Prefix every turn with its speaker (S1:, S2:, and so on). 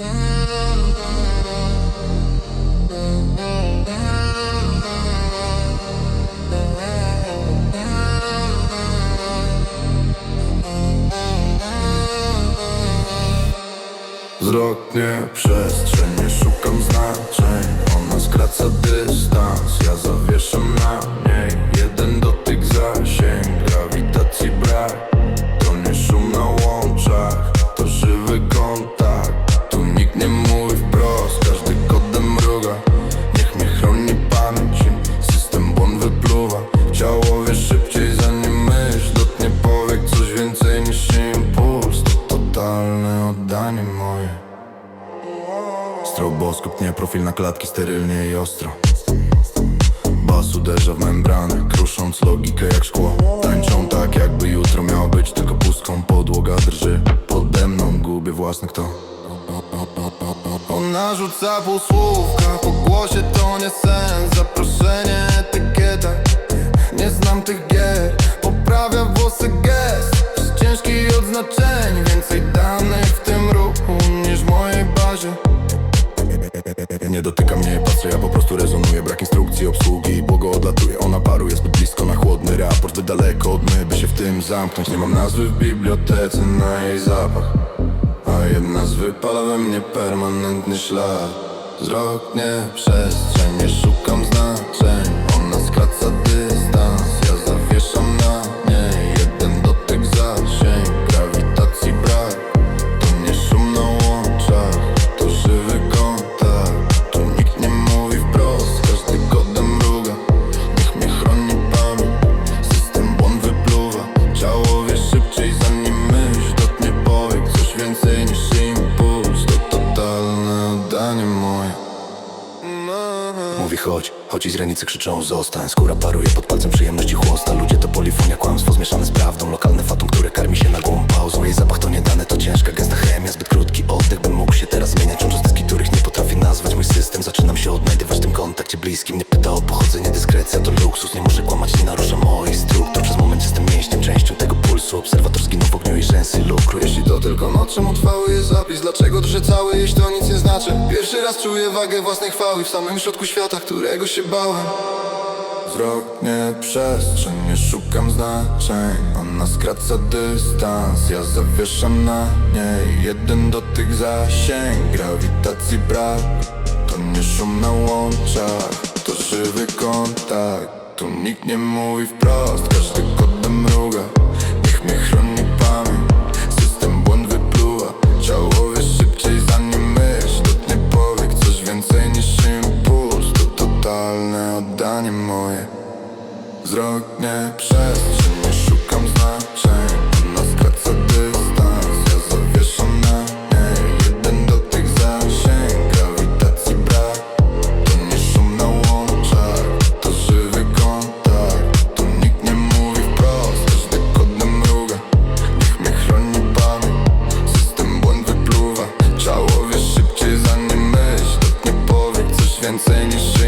S1: Wzrok nie przestrzeń, nie szukam znaczeń. Ona skraca dystans, ja zawieszam niż impuls, to totalne oddanie moje. Stroboskop, nie profil na klatki, sterylnie i ostro. Bas uderza w membranę, krusząc logikę jak szkło. Tańczą tak jakby jutro miało być tylko pustką Podłoga drży, pode mną gubię własny kto. Ona rzuca półsłówka, po głosie to nie sens Zaproszenie, etykieta, nie znam tych gier Poprawia włosy gest, z ciężkich odznaczeń Więcej danych w tym ruchu niż w mojej bazie. Nie dotyka mnie, patrzę, ja po prostu rezonuję. Brak instrukcji, obsługi i błogo odlatuje. Ona paruje zbyt blisko na chłodny raport. Zbyt daleko od my, by się w tym zamknąć. Nie mam nazwy w bibliotece na jej zapach A jedna z wypala we mnie permanentny ślad. Wzrok nie przestrzeń, nie szukam znaczeń
S2: Mówi chodź, chodź i źrenicy krzyczą zostań. Skóra paruje pod palcem przyjemności chłosta. Ludzie to polifonia, kłamstwo zmieszane z prawdą. Lokalne fatum, które karmi się nagłą pauzą. Jej zapach to nie dane, to ciężka gęsta chemia. Zbyt krótki oddech, bym mógł się teraz zmieniać. Cząstki, których nie potrafię nazwać. Mój system, zaczynam się odnajdywać w tym kontakcie bliskim. Nie pyta o pochodzenie, dyskrecja to luksus. Nie muszę kłamać, nie narusza moich struktur. Przez moment jestem mięśniem, częścią tego pulsu. Obserwator zginął w ogniu i rzęsy lukru.
S1: Jeśli to tylko noc, czemu trwały jest zapis? Dlaczego drży cały, jeśli to nic nie znaczy? Pierwszy raz czuję wagę własnej chwały W samym środku świata, którego się bałem. Wzrok nie przestrzeń, nie szukam znaczeń. Ona skraca dystans, ja zawieszam na niej Jeden dotyk zasięg, grawitacji brak To nie szum na łączach, to żywy kontakt Tu nikt nie mówi wprost, każdy kodem mruga zdanie moje. Wzrok nie przestrzeń, szukam znaczeń. Ona skraca dystans, ja zawieszona nie Jeden dotyk zasięg, grawitacji brak. To nie szum na łączach, to żywy kontakt. Tu nikt nie mówi wprost, każdy kodem mruga. Niech mnie chroni pamięć, system błąd wypluwa. Ciało wie szybciej zanim myśl, nie powie coś więcej niż